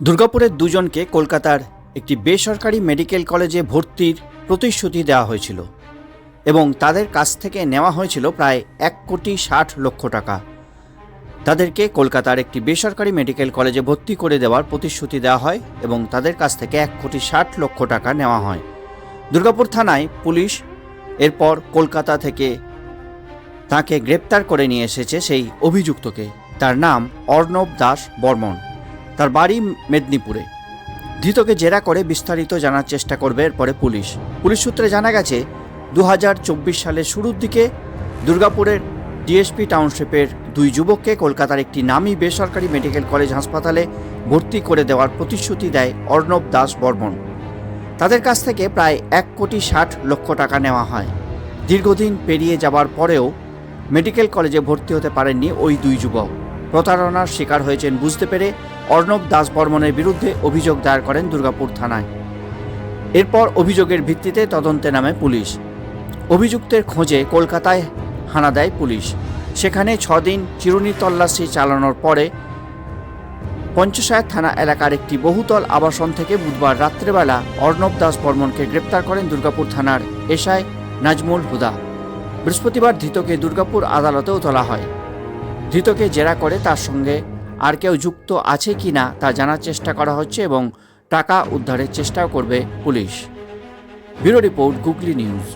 দুর্গাপুরের দুজনকে কলকাতার একটি বেসরকারি মেডিকেল কলেজে ভর্তির প্রতিশ্রুতি দেওয়া হয়েছিল এবং তাদের কাছ থেকে নেওয়া হয়েছিল প্রায় এক কোটি ষাট লক্ষ টাকা। তাদেরকে কলকাতার একটি বেসরকারি মেডিকেল কলেজে ভর্তি করে দেওয়ার প্রতিশ্রুতি দেওয়া হয় এবং তাদের কাছ থেকে এক কোটি ষাট লক্ষ টাকা নেওয়া হয়। দুর্গাপুর থানায় পুলিশ এরপর কলকাতা থেকে তাকে গ্রেপ্তার করে নিয়ে এসেছে সেই অভিযুক্তকে। তার নাম অর্ণব দাস বর্মন। তার বাড়ি মেদিনীপুরে। ধৃতকে জেরা করে বিস্তারিত জানার চেষ্টা করবে এরপরে পুলিশ। পুলিশ সূত্রে জানা গেছে দু হাজার চব্বিশ সালের শুরুর দিকে দুর্গাপুরের ডিএসপি টাউনশিপের দুই যুবককে কলকাতার একটি নামী বেসরকারি মেডিকেল কলেজ হাসপাতালে ভর্তি করে দেওয়ার প্রতিশ্রুতি দেয় অর্ণব দাস বর্মন। তাদের কাছ থেকে প্রায় এক কোটি ষাট লক্ষ টাকা নেওয়া হয়। দীর্ঘদিন পেরিয়ে যাবার পরেও মেডিকেল কলেজে ভর্তি হতে পারেননি ওই দুই যুবক। প্রতারণার শিকার হয়েছেন বুঝতে পেরে অর্ণব দাস বর্মনের বিরুদ্ধে অভিযোগ দায়ের করেন দুর্গাপুর থানায়। এরপর অভিযোগের ভিত্তিতে তদন্তে নামে পুলিশ। অভিযুক্তের খোঁজে কলকাতায় হানা দেয় পুলিশ। সেখানে ছদিন চিরুনি তল্লাশি চালানোর পরে পঞ্চসায়র থানা এলাকার একটি বহুতল আবাসন থেকে বুধবার রাত্রেবেলা অর্ণব দাস বর্মনকে গ্রেপ্তার করেন দুর্গাপুর থানার এসআই নাজমুল হুদা। বৃহস্পতিবার ধৃতকে দুর্গাপুর আদালতেও তোলা হয়। ধৃতকে জেরা করে তার সঙ্গে আর কেউ যুক্ত আছে কি না তা জানার চেষ্টা করা হচ্ছে এবং টাকা উদ্ধারের চেষ্টাও করবে police. Bureau report Googly news.